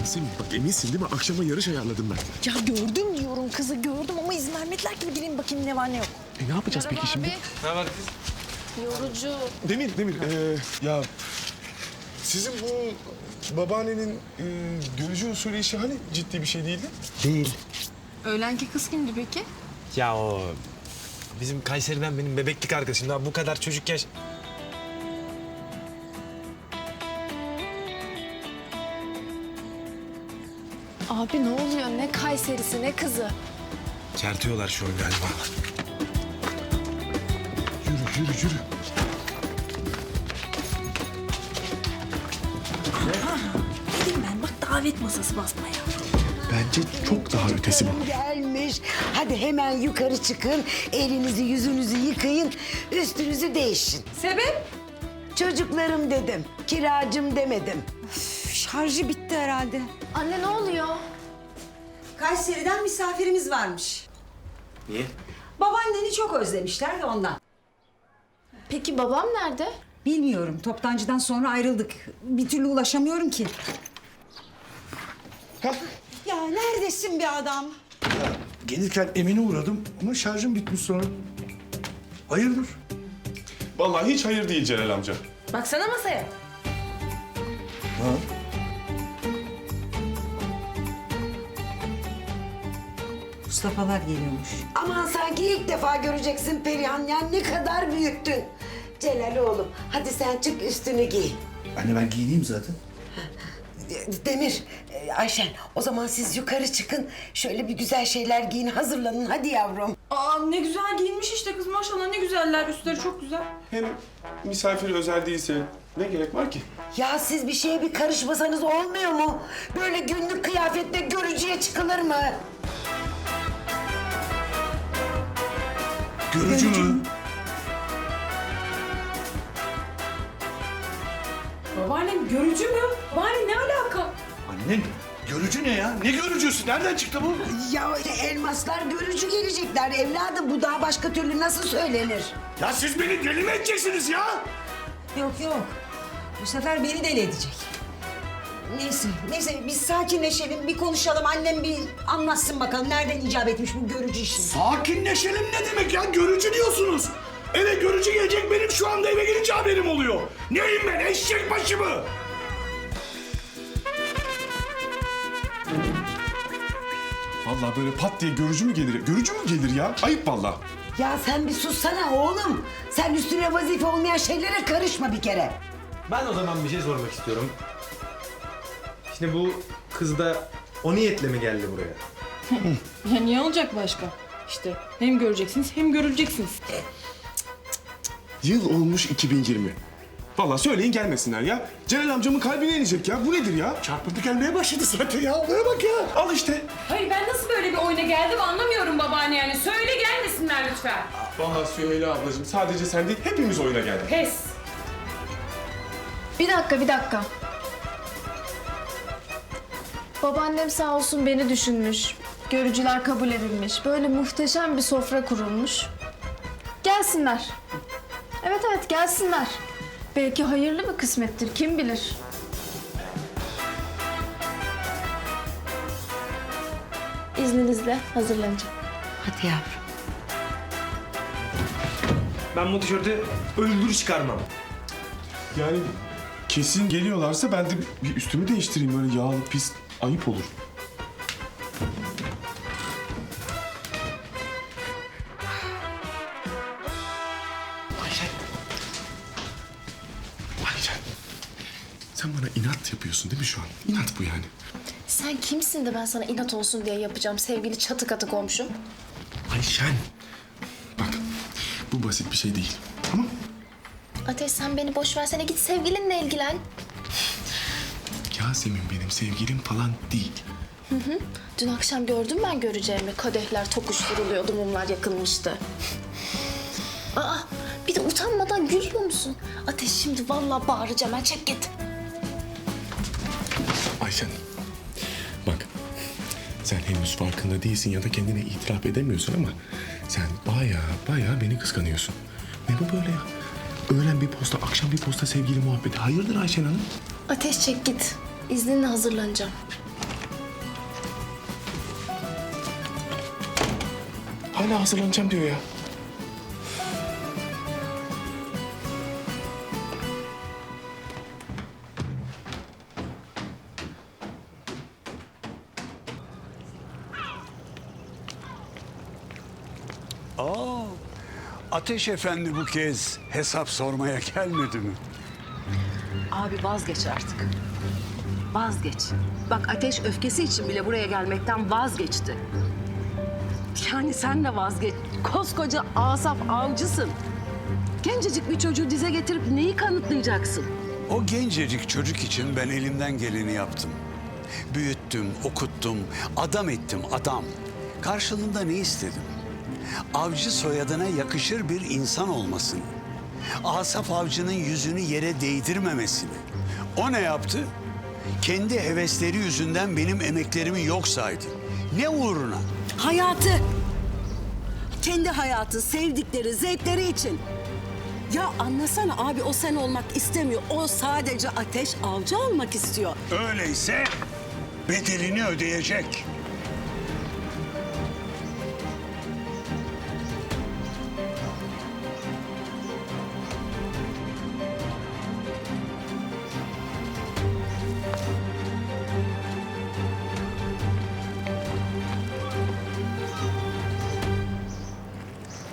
Yasemin bak eminsin değil mi? Akşama yarış ayarladım ben. Ya gördüm diyorum kızı gördüm ama izin vermediler ki bir gireyim bakayım ne var ne yok. E ne yapacağız peki şimdi? Yorucu. Demir, Demir. ee, ya sizin bu babaannenin e, görücü usulü işi hani ciddi bir şey değildi? Değil. Öğlenki kız kimdi peki? Ya o bizim Kayseri'den benim bebeklik arkadaşım. Daha bu kadar çocuk yaş... Abi ne oluyor? Ne Kayserisi ne kızı? Çertiyorlar şu an galiba. Yürü, yürü, yürü. Dedim ben bak davet masası basmaya. Bence çok daha ötesi bu. Gelmiş. Hadi hemen yukarı çıkın. Elinizi yüzünüzü yıkayın. Üstünüzü değişin. Sebep? Çocuklarım dedim. Kiracım demedim. Şarjı bitti herhalde. Anne ne oluyor? Kayseri'den misafirimiz varmış. Niye? Babaanneni çok özlemişler de ondan. Peki babam nerede? Bilmiyorum. Toptancıdan sonra ayrıldık. Bir türlü ulaşamıyorum ki. Ya neredesin bir adam? Gelirken Emin'e uğradım ama şarjım bitmiş sonra. Hayırdır? Vallahi hiç hayır değil Celal amca. Baksana masaya. Ha? Mustafa'lar geliyormuş. Aman sanki ilk defa göreceksin Perihan. Ya ne kadar büyüttün. Celal oğlum hadi sen çık üstünü giy. Anne ben giyineyim zaten. Demir, e, Ayşen o zaman siz yukarı çıkın. Şöyle bir güzel şeyler giyin hazırlanın hadi yavrum. Aa ne güzel giyinmiş işte kız maşallah ne güzeller üstleri çok güzel. Hem misafir özel değilse ne gerek var ki? Ya siz bir şeye bir karışmasanız olmuyor mu? Böyle günlük kıyafetle görücüye çıkılır mı? Görücü mü? Babaannem görücü mü? Babaanne ne alaka? Anne görücü ne ya? Ne görücüsü? Nereden çıktı bu? Ya elmaslar görücü gelecekler evladım. Bu daha başka türlü nasıl söylenir? Ya siz beni deli mi edeceksiniz ya? Yok yok. Bu sefer beni deli edecek. Neyse, neyse biz sakinleşelim, bir konuşalım. Annem bir anlatsın bakalım nereden icap etmiş bu görücü işi. Sakinleşelim ne demek ya? Görücü diyorsunuz. Eve görücü gelecek benim şu anda eve gelince haberim oluyor. Neyim ben eşek başı mı? Vallahi böyle pat diye görücü mü gelir? Görücü mü gelir ya? Ayıp vallahi. Ya sen bir sussana oğlum. Sen üstüne vazife olmayan şeylere karışma bir kere. Ben o zaman bir şey sormak istiyorum. Şimdi bu kız da o niyetle mi geldi buraya? Ya niye olacak başka? İşte hem göreceksiniz hem görüleceksiniz. Yıl olmuş 2020. Vallahi söyleyin gelmesinler ya. Celal amcamın kalbine inecek ya. Bu nedir ya? Çarpıntı gelmeye başladı zaten ya. Oraya bak ya. Al işte. Hayır ben nasıl böyle bir oyuna geldim anlamıyorum babaanne yani. Söyle gelmesinler lütfen. Vallahi Süheyla ablacığım sadece sen değil hepimiz oyuna geldik. Pes. Bir dakika bir dakika. Babaannem sağ olsun beni düşünmüş. Görücüler kabul edilmiş. Böyle muhteşem bir sofra kurulmuş. Gelsinler. Evet evet gelsinler. Belki hayırlı bir kısmettir kim bilir. İzninizle hazırlanacağım. Hadi yavrum. Ben bu tişörtü öldür çıkarmam. Yani kesin geliyorlarsa ben de bir üstümü değiştireyim. Böyle yağlı pis ayıp olur. Ayşen. Ayşen. Sen bana inat yapıyorsun değil mi şu an? İnat bu yani. Sen kimsin de ben sana inat olsun diye yapacağım sevgili çatı katı komşum? Ayşen. Bak bu basit bir şey değil. Tamam Ateş sen beni boş versene git sevgilinle ilgilen. Yasemin benim sevgilim falan değil. Dün akşam gördüm ben göreceğimi. Kadehler tokuşturuluyordu, mumlar yakılmıştı. Aa, bir de utanmadan gülüyor musun? Ateş şimdi vallahi bağıracağım. Ben çek git. Ayşen. Bak. Sen henüz farkında değilsin ya da kendine itiraf edemiyorsun ama sen baya baya beni kıskanıyorsun. Ne bu böyle ya? Öğlen bir posta, akşam bir posta sevgili muhabbeti. Hayırdır Ayşen Hanım? Ateş çek git. İzninle hazırlanacağım. Hala hazırlanacağım diyor ya. Aa, Ateş Efendi bu kez hesap sormaya gelmedi mi? Abi vazgeç artık. Vazgeç. Bak ateş öfkesi için bile buraya gelmekten vazgeçti. Yani sen de vazgeç. Koskoca Asaf avcısın. Gencecik bir çocuğu dize getirip neyi kanıtlayacaksın? O gencecik çocuk için ben elimden geleni yaptım. Büyüttüm, okuttum, adam ettim adam. Karşılığında ne istedim? Avcı soyadına yakışır bir insan olmasını. Asaf avcının yüzünü yere değdirmemesini. O ne yaptı? Kendi hevesleri yüzünden benim emeklerimi yok saydı. Ne uğruna? Hayatı. Kendi hayatı, sevdikleri, zevkleri için. Ya anlasana abi o sen olmak istemiyor. O sadece ateş avcı olmak istiyor. Öyleyse bedelini ödeyecek.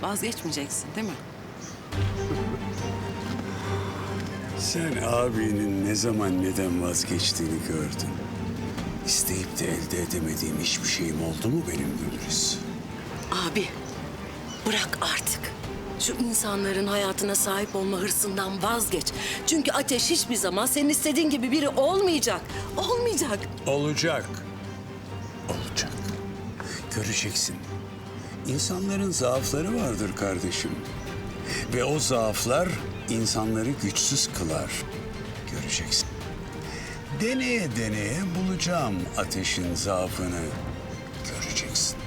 Vazgeçmeyeceksin değil mi? Sen abinin ne zaman neden vazgeçtiğini gördün. İsteyip de elde edemediğim hiçbir şeyim oldu mu benim Gülriz? Abi bırak artık. Şu insanların hayatına sahip olma hırsından vazgeç. Çünkü ateş hiçbir zaman senin istediğin gibi biri olmayacak. Olmayacak. Olacak. Olacak. Göreceksin. İnsanların zaafları vardır kardeşim. Ve o zaaflar insanları güçsüz kılar. Göreceksin. Deneye deneye bulacağım ateşin zaafını. Göreceksin.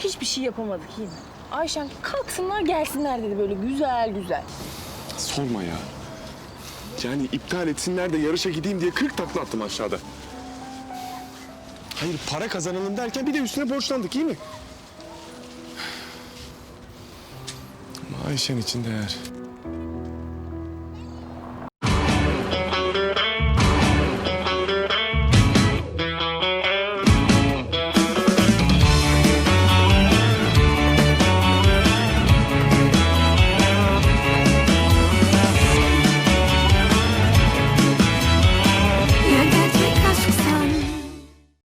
Hiçbir şey yapamadık yine. Ayşen kalksınlar gelsinler dedi böyle güzel güzel. Sorma ya. Yani iptal etsinler de yarışa gideyim diye 40 takla attım aşağıda. Hayır para kazanalım derken bir de üstüne borçlandık iyi mi? Ama Ayşen için değer.